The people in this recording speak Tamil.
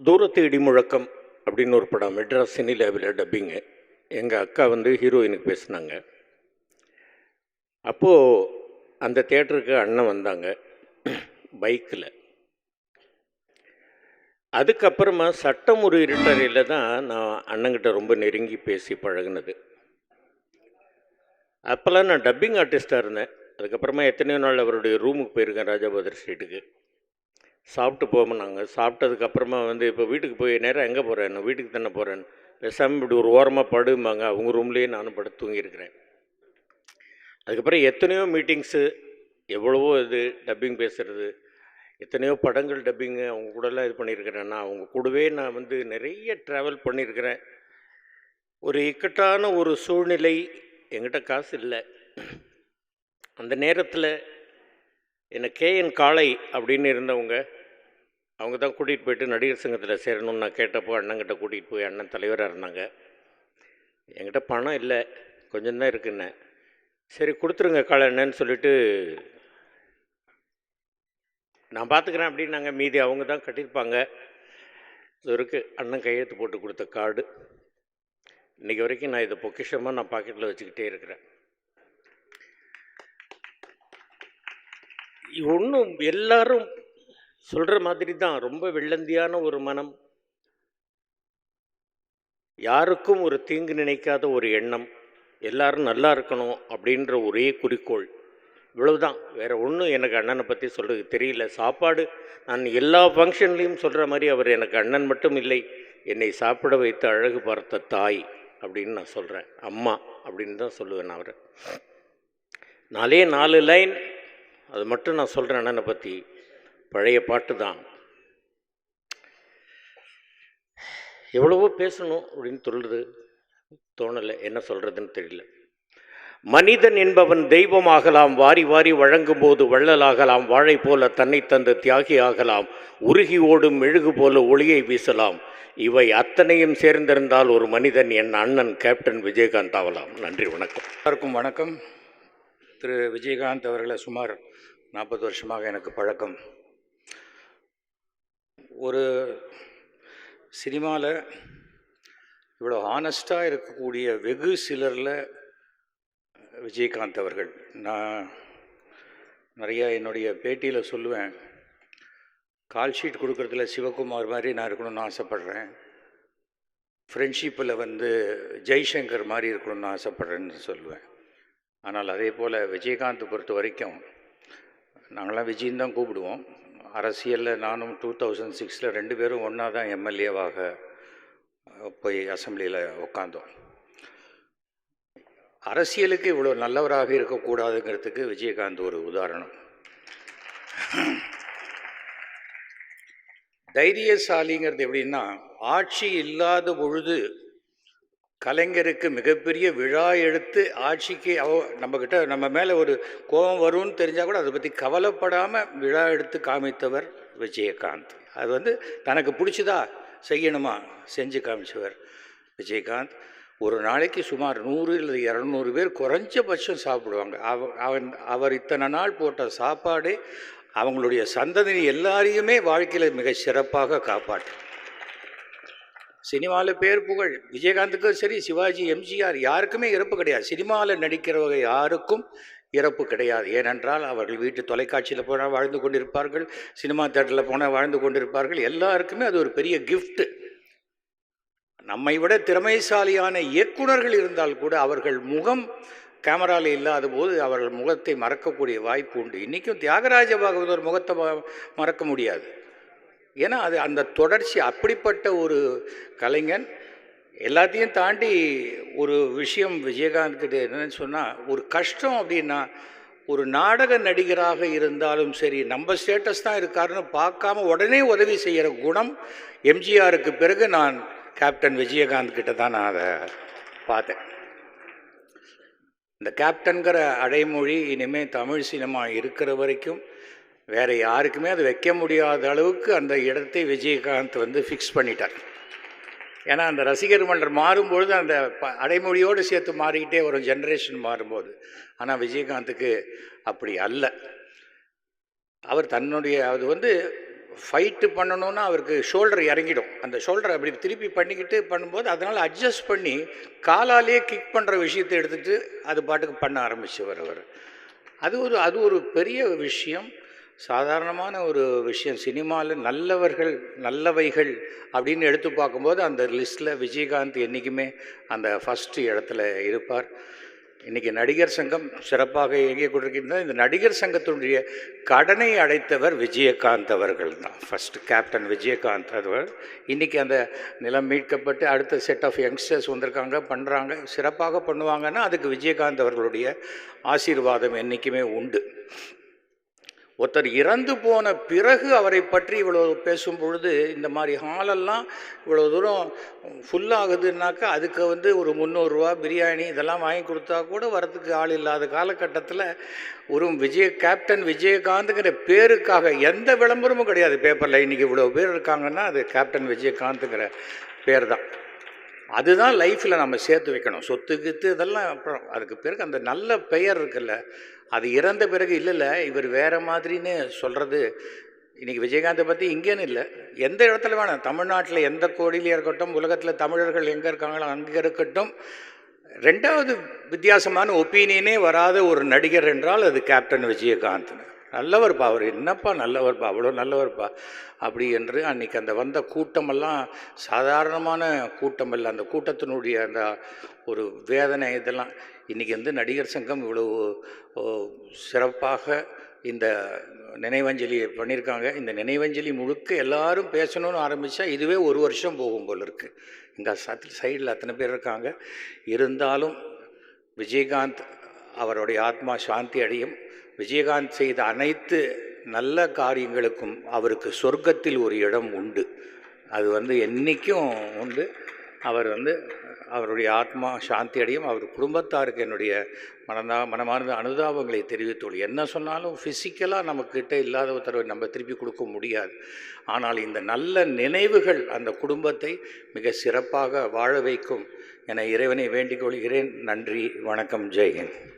தூரத்து இடிமுழக்கம் அப்படின்னு ஒரு படம் மெட்ராஸ் சினி லேபில் டப்பிங்கு எங்கள் அக்கா வந்து ஹீரோயினுக்கு பேசினாங்க. அப்போது அந்த தேட்டருக்கு அண்ணன் வந்தாங்க பைக்கில் அதுக்கப்புறமா சட்டம் ஒரு இருட்டறையில் தான் நான் அண்ணங்கிட்ட ரொம்ப நெருங்கி பேசி பழகுனது. அப்போல்லாம் நான் டப்பிங் ஆர்டிஸ்ட்டாக இருந்தேன். அதுக்கப்புறமா எத்தனையோ நாள் அவருடைய ரூமுக்கு போயிருக்கேன் ராஜாபதர் ஸ்ட்ரீட்டுக்கு சாப்பிட்டு போமோனாங்க சாப்பிட்டதுக்கப்புறமா வந்து இப்போ வீட்டுக்கு போய் நேரம் எங்கே போகிறேன் வீட்டுக்கு தானே போகிறேன் பேசாமல் இப்படி ஒரு ஓரமாக படும்பாங்க. அவங்க ரூம்லேயே நானும் படுத்து தூங்கியிருக்கிறேன். அதுக்கப்புறம் எத்தனையோ மீட்டிங்ஸு எவ்வளவோ இது டப்பிங் பேசுகிறது எத்தனையோ படங்கள் டப்பிங்கு அவங்க கூடலாம் இது பண்ணியிருக்கிறேன். நான் அவங்க கூடவே நான் வந்து நிறைய ட்ராவல் பண்ணியிருக்கிறேன். ஒரு இக்கட்டான ஒரு சூழ்நிலை எங்கிட்ட காசு இல்லை. அந்த நேரத்தில் என்னை கேஎன் காளை அப்படின்னு இருந்தவங்க அவங்க தான் கூட்டிகிட்டு போயிட்டு நடிகர் சங்கத்தில் சேரணும்னு நான் கேட்டப்போ அண்ணங்கிட்ட கூட்டிகிட்டு போய் அண்ணன் தலைவராக இருந்தாங்க. என்கிட்ட பணம் இல்லை கொஞ்சம் தான் இருக்குன்னு சரி கொடுத்துருங்க காளை என்னன்னு சொல்லிட்டு நான் பார்த்துக்கிறேன் அப்படின்னாங்க. மீதி அவங்க தான் கட்டியிருப்பாங்க. இது இருக்குது அண்ணன் கையெழுத்து போட்டு கொடுத்த கார்டு. இன்றைக்கி வரைக்கும் நான் இதை பொக்கிஷமாக நான் பாக்கெட்டில் வச்சுக்கிட்டே இருக்கிறேன். ஒன்றும் எல்லாரும் சொல்கிற மாதிரி தான் ரொம்ப வெள்ளந்தியான ஒரு மனம். யாருக்கும் ஒரு தீங்கு நினைக்காத ஒரு எண்ணம். எல்லாரும் நல்லா இருக்கணும் அப்படின்ற ஒரே குறிக்கோள். இவ்வளவுதான். வேறு ஒன்றும் எனக்கு அண்ணனை பற்றி சொல்கிறது தெரியல. சாப்பாடு நான் எல்லா ஃபங்க்ஷன்லேயும் சொல்கிற மாதிரி அவர் எனக்கு அண்ணன் மட்டும் இல்லை. என்னை சாப்பிட வைத்து அழகு பார்த்த தாய் அப்படின்னு நான் சொல்கிறேன் அம்மா அப்படின்னு தான் சொல்லுவேன் நான் அவரை. நாலே நாலு லைன் அது மட்டும் நான் சொல்கிறேன் அண்ணனை பற்றி பழைய பாட்டு தான். எவ்வளவோ பேசணும் அப்படின்னு சொல்கிறது தோணலை என்ன சொல்கிறதுன்னு தெரியல. மனிதன் என்பவன் தெய்வமாகலாம் வாரி வாரி வழங்கும் போது வள்ளலாகலாம் வாழை போல தன்னை தந்து தியாகி ஆகலாம் உருகி ஓடும் மெழுகு போல ஒளியை வீசலாம். இவை அத்தனையும் சேர்ந்திருந்தால் ஒரு மனிதன் என் அண்ணன் கேப்டன் விஜயகாந்த் ஆகலாம் நன்றி வணக்கம். எல்லாருக்கும் வணக்கம். திரு விஜயகாந்த் அவர்களை சுமார் நாற்பது வருஷமாக எனக்கு பழக்கம். ஒரு சினிமாவில் இவ்வளோ ஆனஸ்டாக இருக்கக்கூடிய வெகு சிலரில் விஜயகாந்த் அவர்கள். நான் நிறையா என்னுடைய பேட்டியில் சொல்லுவேன். கால் ஷீட் கொடுக்குறதுல சிவகுமார் மாதிரி நான் இருக்கணும்னு ஆசைப்பட்றேன். ஃப்ரெண்ட்ஷிப்பில் வந்து ஜெய்சங்கர் மாதிரி இருக்கணும்னு ஆசைப்பட்றேன்னு சொல்லுவேன். ஆனால் அதே போல் விஜயகாந்த் பொறுத்த வரைக்கும் நாங்களாம் விஜயின் தான் கூப்பிடுவோம். அரசியலில் நானும் டூ தௌசண்ட் சிக்ஸில் ரெண்டு பேரும் ஒன்றா தான் எம்எல்ஏவாக போய் அசம்பிளியில் உட்காந்தோம் அரசியலுக்கு இவ்வளோ நல்லவராக இருக்கக்கூடாதுங்கிறதுக்கு விஜயகாந்த் ஒரு உதாரணம். தைரியசாலிங்கிறது எப்படின்னா ஆட்சி இல்லாத பொழுது கலைஞருக்கு மிகப்பெரிய விழா எடுத்து ஆட்சிக்கு அவ நம்மக்கிட்ட நம்ம மேலே ஒரு கோபம் வரும்னு தெரிஞ்சால் கூட அதை பற்றி கவலைப்படாமல் விழா எடுத்து காமித்தவர் விஜயகாந்த். அது வந்து தனக்கு பிடிச்சதா செய்யணுமா செஞ்சு காமிச்சவர் விஜயகாந்த். ஒரு நாளைக்கு சுமார் நூறு இல்லை இரநூறு பேர் குறைஞ்சபட்சம் சாப்பிடுவாங்க. அவ அவன் அவர் இத்தனை நாள் போட்ட சாப்பாடு அவங்களுடைய சந்ததி எல்லாரையுமே வாழ்க்கையில் மிக சிறப்பாக காப்பாற்றும் சினிமாவில் பேர் புகழ். விஜயகாந்துக்கும் சரி சிவாஜி எம்ஜிஆர் யாருக்குமே இறப்பு கிடையாது. சினிமாவில் நடிக்கிறவங்க யாருக்கும் இறப்பு கிடையாது. ஏனென்றால் அவர்கள் வீட்டு தொலைக்காட்சியில் போனால் வாழ்ந்து கொண்டிருப்பார்கள் சினிமா தேட்டரில் போனால் வாழ்ந்து கொண்டிருப்பார்கள். எல்லாருக்குமே அது ஒரு பெரிய கிஃப்ட்டு நம்மை விட திறமைசாலியான இயக்குனர்கள் இருந்தால் கூட அவர்கள் முகம் கேமராவில் இல்லாத போது அவர்கள் முகத்தை மறக்கக்கூடிய வாய்ப்பு உண்டு. இன்றைக்கும் தியாகராஜ பாகவதர் முகத்தை மறக்க முடியாது. ஏன்னா அது அந்த தொடர்ச்சி அப்படிப்பட்ட ஒரு கலைஞன் எல்லாத்தையும் தாண்டி ஒரு விஷயம் விஜயகாந்த் கிட்ட என்னன்னு சொன்னால் ஒரு கஷ்டம் அப்படின்னா ஒரு நாடக நடிகராக இருந்தாலும் சரி நம்ம ஸ்டேட்டஸ் தான் இருக்காருன்னு பார்க்காம உடனே உதவி செய்கிற குணம் எம்ஜிஆருக்கு பிறகு நான் கேப்டன் விஜயகாந்த் கிட்ட தான் நான் அதை பார்த்தேன். இந்த கேப்டன்கிற அடைமொழி இனிமேல் தமிழ் சினிமா இருக்கிற வரைக்கும் வேறு யாருக்குமே அது வைக்க முடியாத அளவுக்கு அந்த இடத்தை விஜயகாந்த் வந்து ஃபிக்ஸ் பண்ணிட்டார். ஏன்னா அந்த ரசிகர் மன்றம் மாறும்பொழுது அந்த ப- அடைமொழியோடு சேர்த்து மாறிக்கிட்டே வரும் ஜென்ரேஷன் மாறும்போது. ஆனால் விஜயகாந்துக்கு அப்படி அல்ல. அவர் தன்னுடைய அது வந்து ஃபைட்டு பண்ணணும்னா அவருக்கு ஷோல்டர் இறங்கிடும். அந்த ஷோல்டர் அப்படி திருப்பி பண்ணிக்கிட்டு பண்ணும்போது அதனால் அட்ஜஸ்ட் பண்ணி காலாலேயே கிக் பண்ணுற விஷயத்தை எடுத்துகிட்டு அது பாட்டுக்கு பண்ண ஆரம்பிச்சவர் அவர். அது ஒரு அது ஒரு பெரிய விஷயம். சாதாரணமான ஒரு விஷயம். சினிமாவில் நல்லவர்கள் நல்லவைகள் அப்படின்னு எடுத்து பார்க்கும்போது அந்த லிஸ்ட்டில் விஜயகாந்த் என்றைக்குமே அந்த ஃபஸ்ட்டு இடத்துல இருப்பார். இன்றைக்கி நடிகர் சங்கம் சிறப்பாக இயங்கிக் கொண்டிருக்கின்ற இந்த நடிகர் சங்கத்தினுடைய கடனை அடைத்தவர் விஜயகாந்த் அவர்கள் தான். ஃபஸ்ட்டு கேப்டன் விஜயகாந்த் அவர் இன்றைக்கி அந்த நிலம் மீட்கப்பட்டு அடுத்த செட் ஆஃப் யங்ஸ்டர்ஸ் வந்திருக்காங்க பண்ணுறாங்க சிறப்பாக பண்ணுவாங்கன்னா அதுக்கு விஜயகாந்த் அவர்களுடைய ஆசீர்வாதம் என்றைக்குமே உண்டு. ஒருத்தர் இறந்து போன பிறகு அவரை பற்றி இவ்வளோ பேசும் பொழுது இந்த மாதிரி ஹாலெல்லாம் இவ்வளோ தூரம் ஃபுல்லாகுதுன்னாக்கா அதுக்கு வந்து ஒரு முந்நூறுரூவா பிரியாணி இதெல்லாம் வாங்கி கொடுத்தா கூட வரத்துக்கு ஆள் இல்லாத காலகட்டத்தில் ஒரு விஜய கேப்டன் விஜயகாந்துங்கிற பேருக்காக எந்த விளம்பரமும் கிடையாது. பேப்பரில் இன்றைக்கி இவ்வளோ பேர் இருக்காங்கன்னா அது கேப்டன் விஜயகாந்துங்கிற பேர் தான். அதுதான் லைஃப்பில் நம்ம சேர்த்து வைக்கணும். சொத்து கித்து இதெல்லாம் அப்புறம் அதுக்கு பிறகு அந்த நல்ல பெயர் இருக்குல்ல அது இறந்த பிறகு இல்லைல்ல இவர் வேறு மாதிரின்னு சொல்கிறது இன்றைக்கி விஜயகாந்தை பற்றி இங்கேன்னு இல்லை. எந்த இடத்துல வேணும் தமிழ்நாட்டில் எந்த கோடியிலையும் இருக்கட்டும் உலகத்தில் தமிழர்கள் எங்கே இருக்காங்களோ அங்கே இருக்கட்டும் ரெண்டாவது வித்தியாசமான ஒப்பீனியனே வராத ஒரு நடிகர் என்றால் அது கேப்டன் விஜயகாந்த்னு. நல்லவர்ப்பா அவர் என்னப்பா நல்லவர்ப்பா அவ்வளோ நல்லவர்ப்பா? அப்படி என்று அன்றைக்கி அந்த வந்த கூட்டமெல்லாம் சாதாரணமான கூட்டம் இல்லை அந்த கூட்டத்தினுடைய அந்த ஒரு வேதனை இதெல்லாம். இன்றைக்கி வந்து நடிகர் சங்கம் இவ்வளவு சிறப்பாக இந்த நினைவஞ்சலியை பண்ணியிருக்காங்க. இந்த நினைவஞ்சலி முழுக்க எல்லாரும் பேசணும்னு ஆரம்பித்தா இதுவே ஒரு வருஷம் போகும் போல் இருக்குது இங்கே சத்தில் சைடில் அத்தனை பேர் இருக்காங்க. இருந்தாலும் விஜயகாந்த் அவருடைய ஆத்மா சாந்தி அடையும். விஜயகாந்த் செய்த அனைத்து நல்ல காரியங்களுக்கும் அவருக்கு சொர்க்கத்தில் ஒரு இடம் உண்டு. அது வந்து என்றைக்கும் உண்டு. அவர் வந்து அவருடைய ஆத்மா சாந்தி அடையும். அவர் குடும்பத்தாருக்கு என்னுடைய மனதா மனமார்ந்த அனுதாபங்களை தெரிவித்துள்ளு என்ன சொன்னாலும் ஃபிசிக்கலாக நம்மக்கிட்ட இல்லாத ஒருத்தரவை நம்ம திருப்பி கொடுக்க முடியாது. ஆனால் இந்த நல்ல நினைவுகள் அந்த குடும்பத்தை மிக சிறப்பாக வாழ வைக்கும். என இறைவனை வேண்டிக் கொள்கிறேன். நன்றி வணக்கம் ஜெயஹிந்த்